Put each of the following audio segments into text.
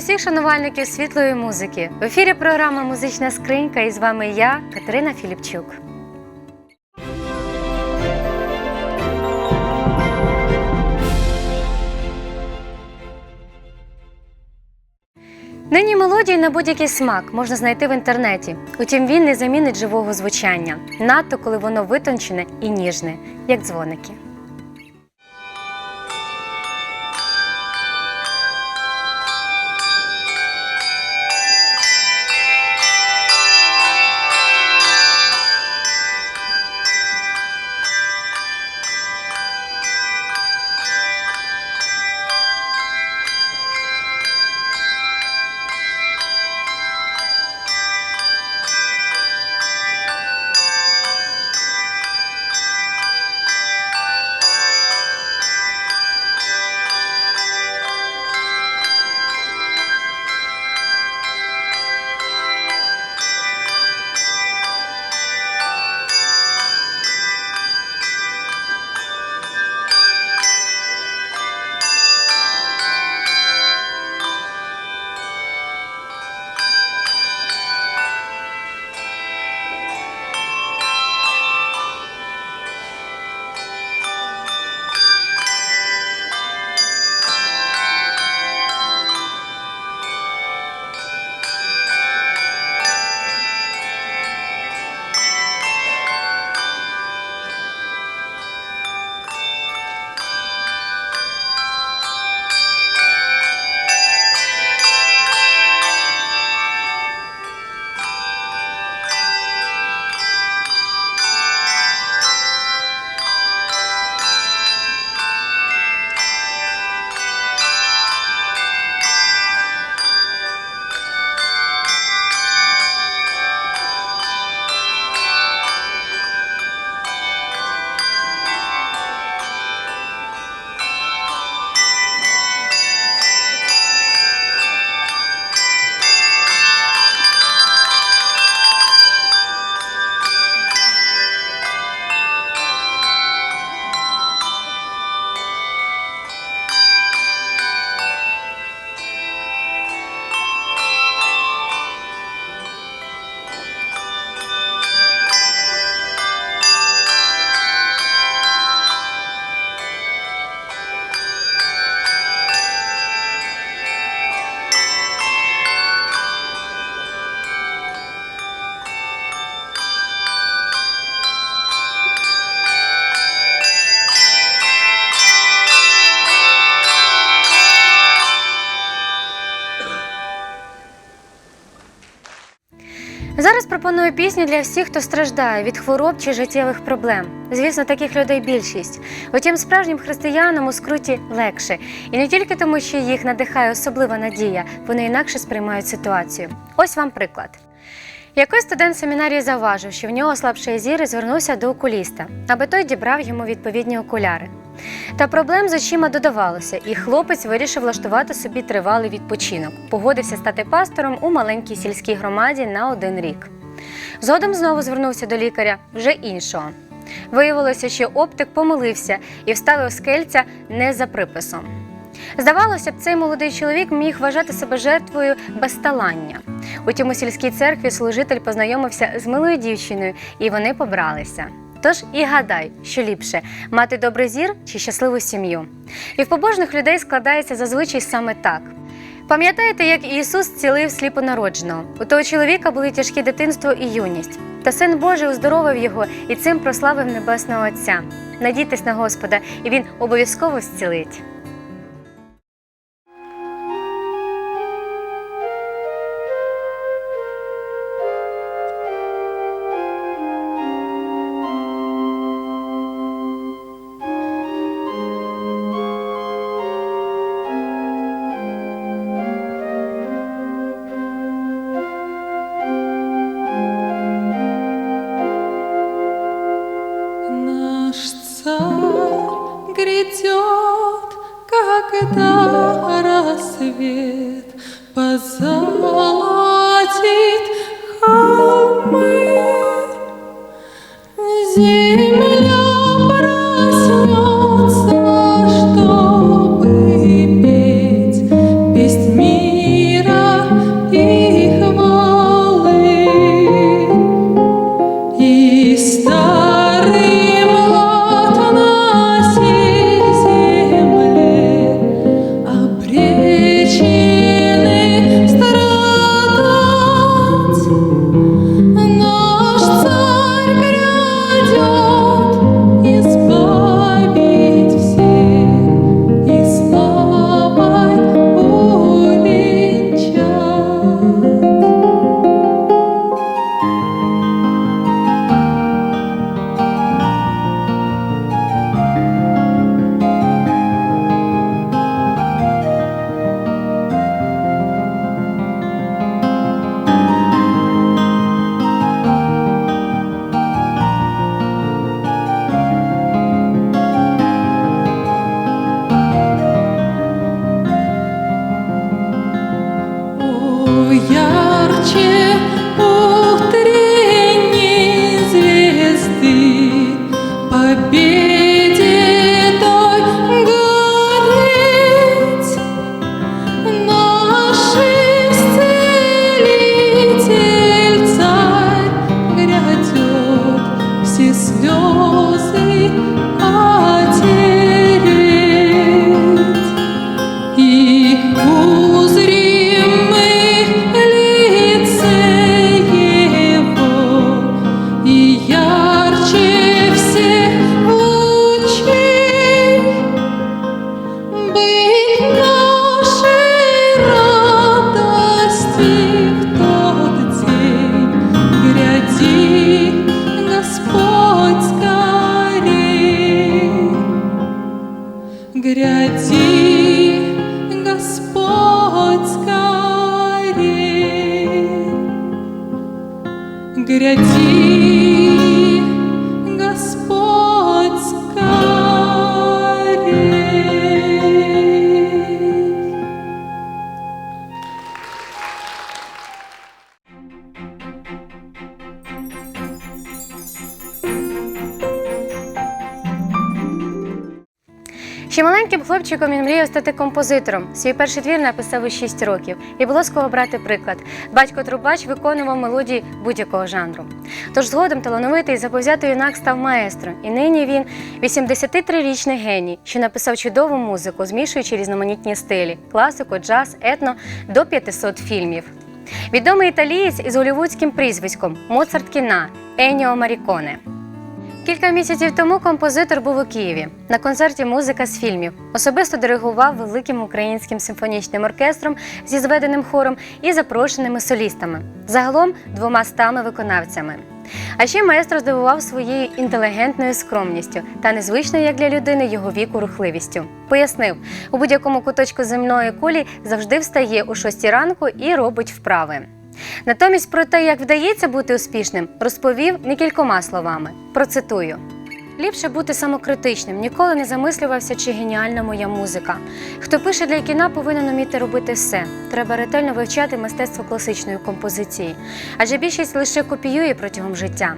Усіх шанувальників світлої музики. В ефірі програма Музична скринька і з вами я, Катерина Філіпчук. Нині мелодії на будь-який смак можна знайти в інтернеті. Утім, він не замінить живого звучання, надто коли воно витончене і ніжне, як дзвоники. Пропоную пісню для всіх, хто страждає від хвороб чи життєвих проблем. Звісно, таких людей більшість. Утім, справжнім християнам у скруті легше. І не тільки тому, що їх надихає особлива надія, вони інакше сприймають ситуацію. Ось вам приклад. Якось студент семінарії завважив, що в нього слабший зір і звернувся до окуліста, аби той дібрав йому відповідні окуляри. Та проблем з очима додавалося, і хлопець вирішив влаштувати собі тривалий відпочинок. Погодився стати пастором у маленькій сільській громаді на один рік. Згодом знову звернувся до лікаря вже іншого. Виявилося, що оптик помилився і вставив скельця не за приписом. Здавалося б, цей молодий чоловік міг вважати себе жертвою безталання. Утім, у сільській церкві служитель познайомився з милою дівчиною, і вони побралися. Тож і гадай, що ліпше мати добрий зір чи щасливу сім'ю. І в побожних людей складається зазвичай саме так. Пам'ятаєте, як Ісус зцілив сліпонародженого? У того чоловіка були тяжкі дитинство і юність. Та син Божий уздоровив його і цим прославив Небесного Отця. Надійтесь на Господа, і Він обов'язково зцілить. Земля проснется, маленьким він мріяв стати композитором. Свій перший твір написав у 6 років, і було з кого брати приклад. Батько Трубач виконував мелодії будь-якого жанру. Тож згодом талановитий заповзятий юнак став маестро, і нині він 83-річний геній, що написав чудову музику, змішуючи різноманітні стилі класику, джаз, етно до 500 фільмів. Відомий італієць із голівудським прізвиськом Моцарт кіна Еніо Маріконе. Кілька місяців тому композитор був у Києві на концерті Музика з фільмів. Особисто диригував великим українським симфонічним оркестром зі зведеним хором і запрошеними солістами, загалом двома стами виконавцями. А ще маестро здивував своєю інтелігентною скромністю та незвичною як для людини його віку рухливістю. Пояснив, у будь-якому куточку земної кулі завжди встає о 6 ранку і робить вправи. Натомість про те, як вдається бути успішним, розповів не кількома словами. Процитую. Ліпше бути самокритичним, ніколи не замислювався, чи геніальна моя музика. Хто пише для кіна, повинен уміти робити все. Треба ретельно вивчати мистецтво класичної композиції, адже більшість лише копіює протягом життя.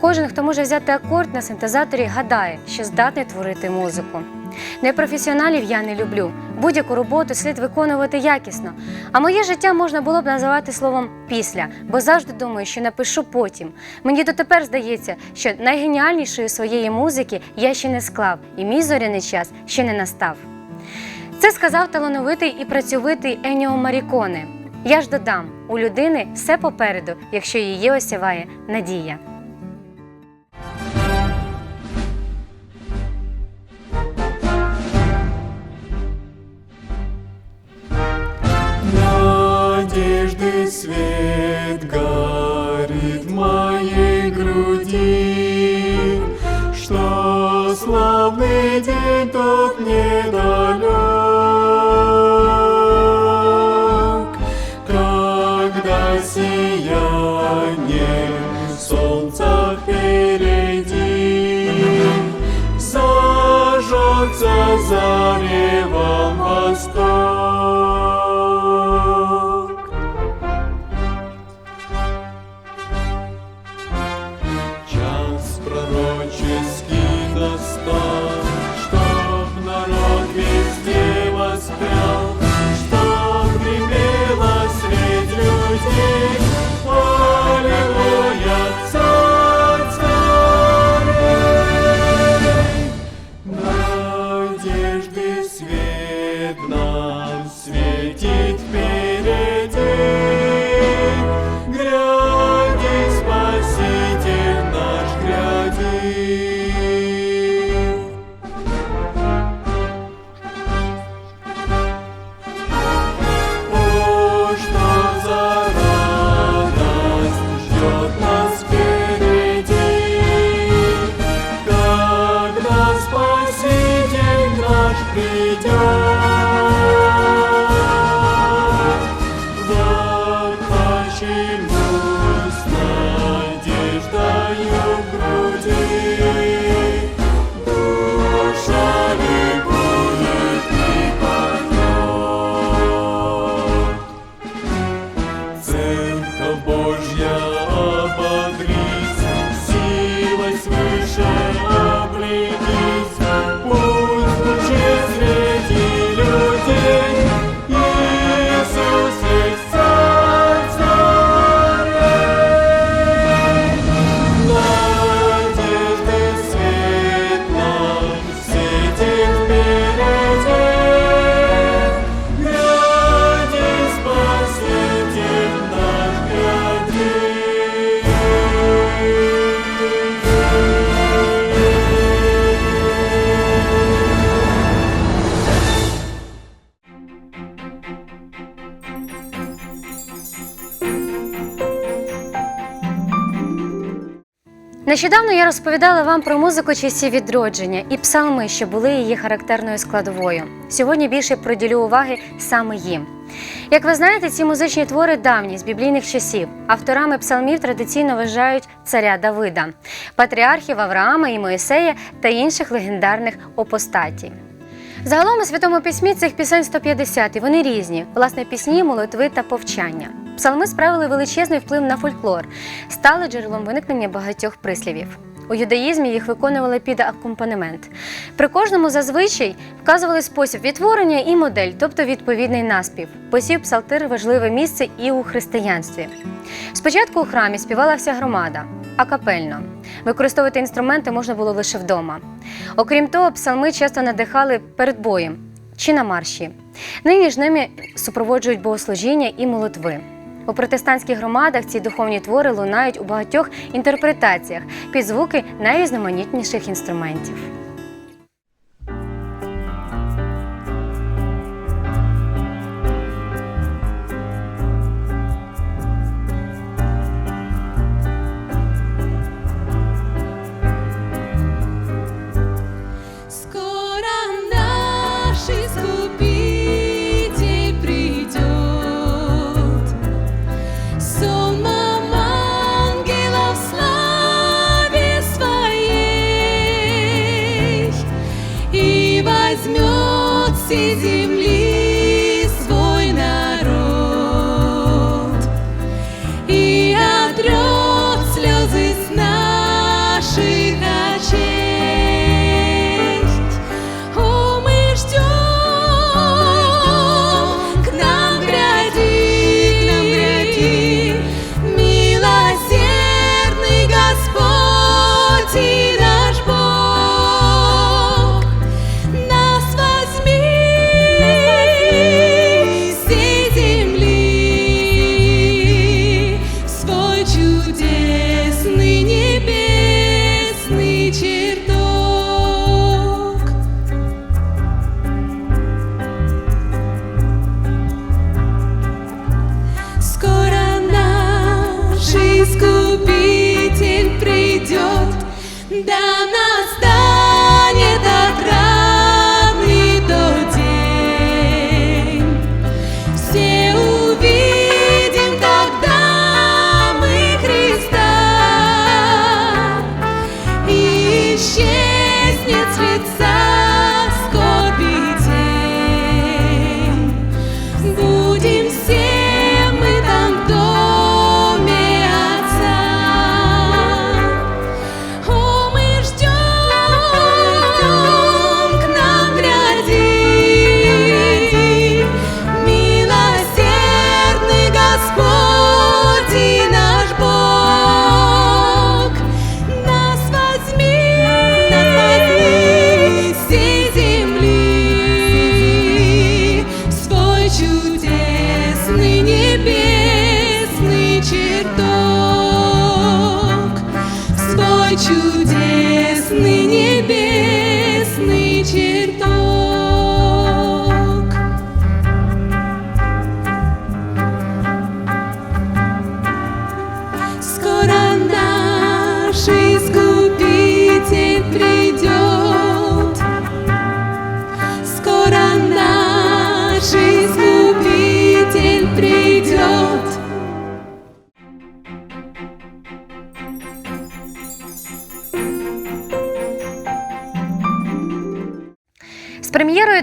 Кожен, хто може взяти акорд на синтезаторі, гадає, що здатний творити музику. Непрофесіоналів я не люблю. Будь-яку роботу слід виконувати якісно. А моє життя можна було б називати словом після, бо завжди думаю, що напишу потім. Мені дотепер здається, що найгеніальнішої своєї музики я ще не склав, і мій зоряний час ще не настав. Це сказав талановитий і працьовитий Еніо Маріконе. Я ж додам, у людини все попереду, якщо її осяває надія. свет горит від нас. Нещодавно я розповідала вам про музику часів відродження і псалми, що були її характерною складовою. Сьогодні більше приділю уваги саме їм. Як ви знаєте, ці музичні твори давні з біблійних часів. Авторами псалмів традиційно вважають царя Давида, патріархів Авраама і Моїсея та інших легендарних опостатій. Загалом у святому письмі цих пісень 150, і вони різні: власне, пісні, молитви та повчання. Псалми справили величезний вплив на фольклор, стали джерелом виникнення багатьох прислівів. У юдаїзмі їх виконували під акомпанемент. При кожному зазвичай вказували спосіб відтворення і модель, тобто відповідний наспів. Посів псалтир важливе місце і у християнстві. Спочатку у храмі співала вся громада, а капельно. Використовувати інструменти можна було лише вдома. Окрім того, псалми часто надихали перед боєм чи на марші. Нині ж ними супроводжують богослужіння і молитви. У протестантських громадах ці духовні твори лунають у багатьох інтерпретаціях під звуки найрізноманітніших інструментів.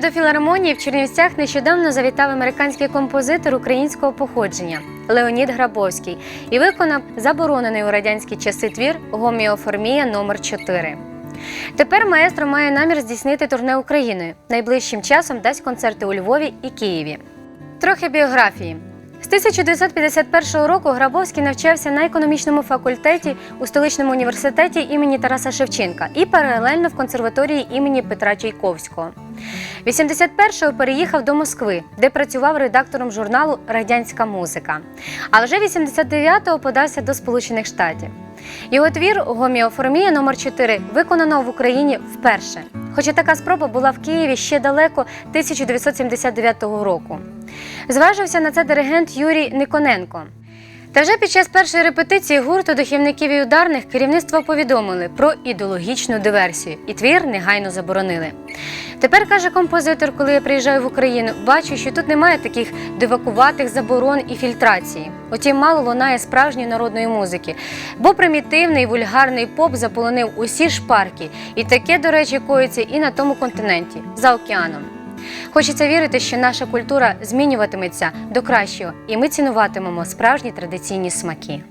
До філармонії в Чернівцях нещодавно завітав американський композитор українського походження Леонід Грабовський і виконав заборонений у радянські часи твір Гоміоформія номер 4 Тепер маестро має намір здійснити турне Україною. Найближчим часом дасть концерти у Львові і Києві. Трохи біографії. З 1951 року Грабовський навчався на економічному факультеті у столичному університеті імені Тараса Шевченка і паралельно в консерваторії імені Петра Чайковського. 81-го переїхав до Москви, де працював редактором журналу Радянська музика. А вже 89-го подався до Сполучених Штатів. Його твір Гоміоформія номер 4 виконано в Україні вперше. Хоча така спроба була в Києві ще далеко 1979 року. Зважився на це диригент Юрій Никоненко. Та вже під час першої репетиції гурту духівників і ударних керівництво повідомили про ідеологічну диверсію, і твір негайно заборонили. Тепер каже композитор, коли я приїжджаю в Україну, бачу, що тут немає таких дивакуватих заборон і фільтрації. Утім, мало лунає справжньої народної музики, бо примітивний вульгарний поп заполонив усі шпарки, і таке, до речі, коїться і на тому континенті за океаном. Хочеться вірити, що наша культура змінюватиметься до кращого, і ми цінуватимемо справжні традиційні смаки.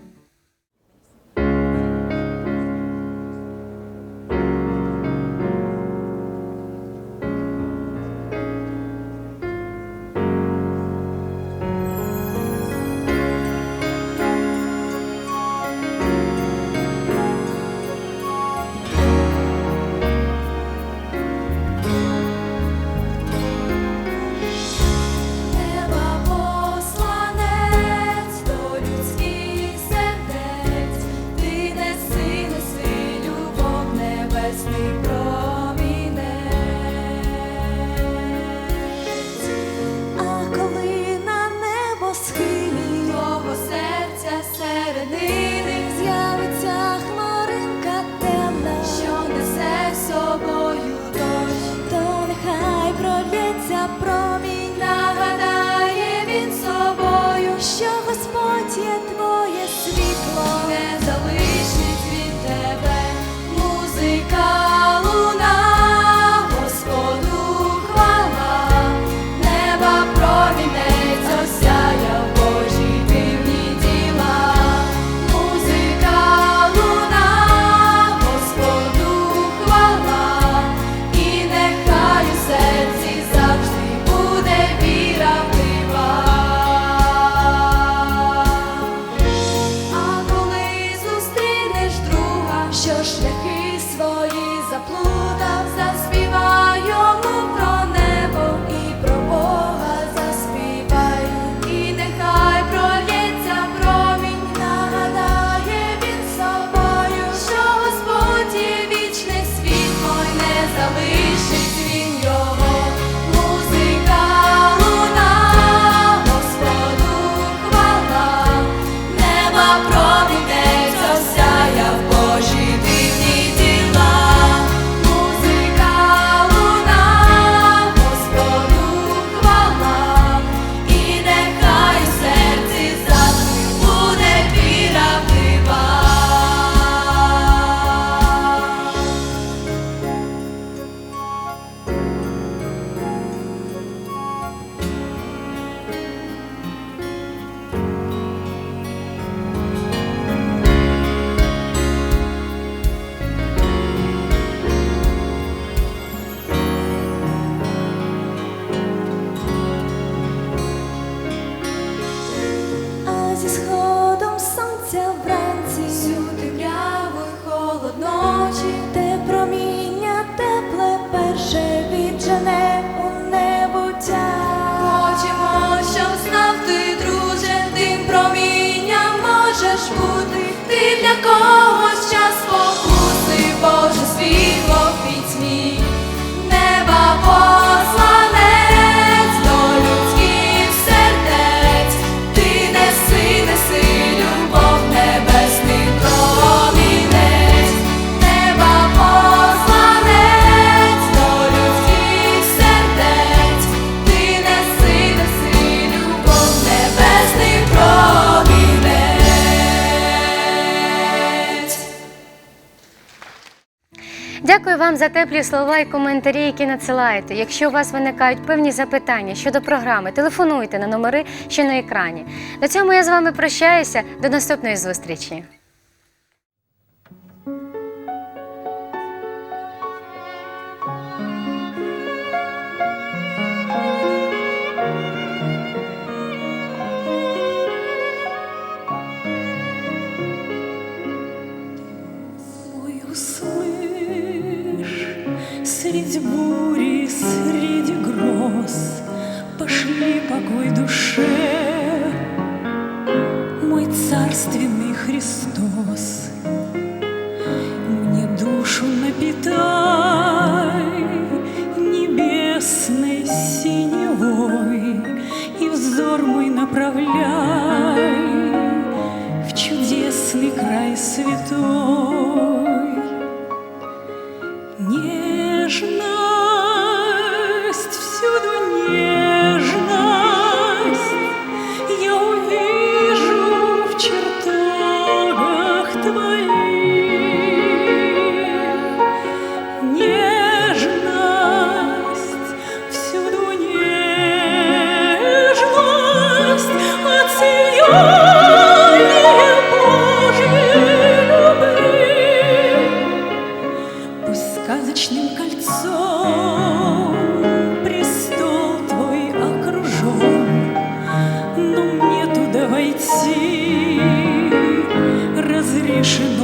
fall. Дякую вам за теплі слова і коментарі, які надсилаєте. Якщо у вас виникають певні запитання щодо програми, телефонуйте на номери, що на екрані. На цьому я з вами прощаюся. До наступної зустрічі. Пошли покой душе, мой царственный Христос. Мне душу напитай небесной синевой И взор мой направляй святой. Разрешено